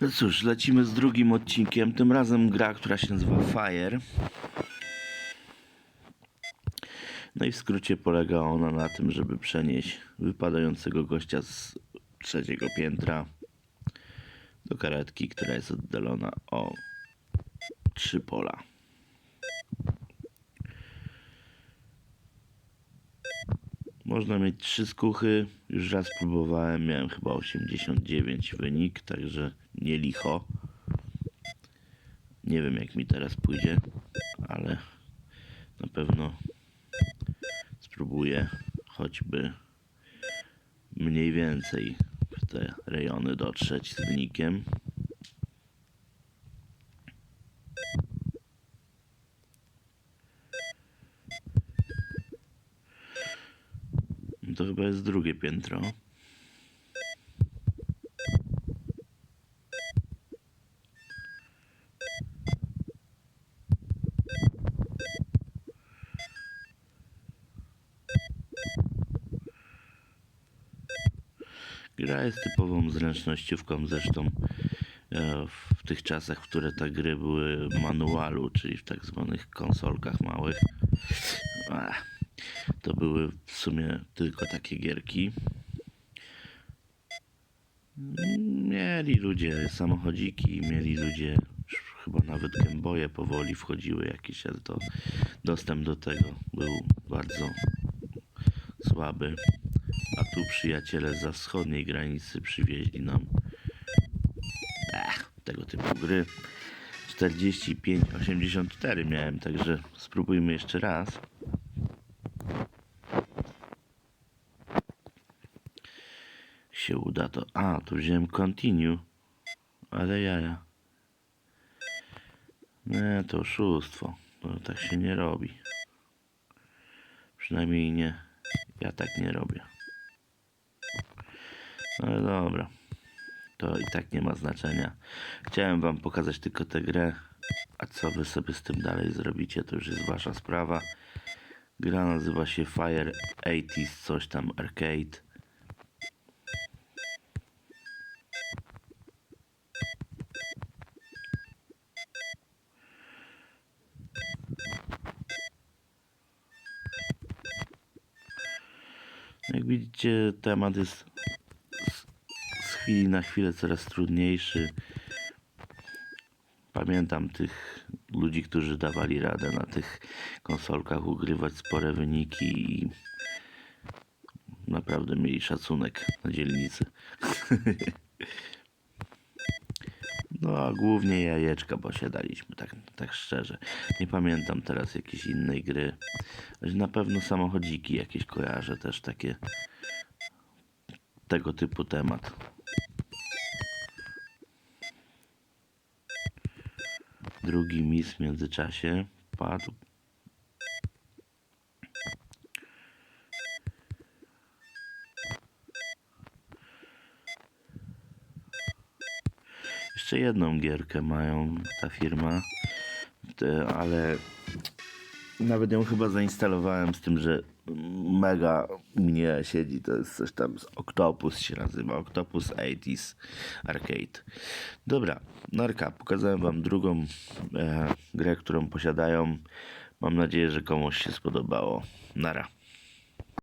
No cóż, lecimy z drugim odcinkiem. Tym razem gra, która się nazywa Fire. No i w skrócie polega ona na tym, żeby przenieść wypadającego gościa z trzeciego piętra do karetki, która jest oddalona o trzy pola. Można mieć trzy skuchy. Już raz próbowałem, miałem chyba 89 wynik, także nie licho. Nie wiem jak mi teraz pójdzie, ale na pewno spróbuję choćby mniej więcej w te rejony dotrzeć z wynikiem. To chyba jest drugie piętro. Gra jest typową zręcznościówką, zresztą e, w tych czasach, w które te gry były manualu, czyli w tak zwanych konsolkach małych. To były w sumie tylko takie gierki. Mieli ludzie samochodziki, mieli ludzie chyba nawet Gameboye powoli wchodziły jakieś, ale to dostęp do tego był bardzo słaby. A tu przyjaciele za wschodniej granicy przywieźli nam ech, tego typu gry. 45-84 miałem, także spróbujmy jeszcze raz. Się uda to. A, tu wziąłem continue. Ale jaja. Nie, to oszustwo. To tak się nie robi. Przynajmniej nie. Ja tak nie robię. Ale dobra. To i tak nie ma znaczenia. Chciałem wam pokazać tylko tę grę. A co wy sobie z tym dalej zrobicie, to już jest wasza sprawa. Gra nazywa się Fire 80s, coś tam arcade. Jak widzicie, temat jest z, chwili na chwilę coraz trudniejszy. Pamiętam tych ludzi, którzy dawali radę na tych konsolkach ugrywać spore wyniki i naprawdę mieli szacunek na dzielnicy. No a głównie jajeczka, bo siadaliśmy, tak, tak szczerze. Nie pamiętam teraz jakiejś innej gry. Na pewno samochodziki jakieś kojarzę też takie tego typu temat. Drugi mis w międzyczasie padł. Jeszcze jedną gierkę mają ta firma, ale nawet ją chyba zainstalowałem z tym, że mega mnie siedzi. To jest coś tam z Octopus się nazywa. Octopus 80s Arcade. Dobra, Narka, pokazałem wam drugą e, grę, którą posiadają. Mam nadzieję, że komuś się spodobało. Nara.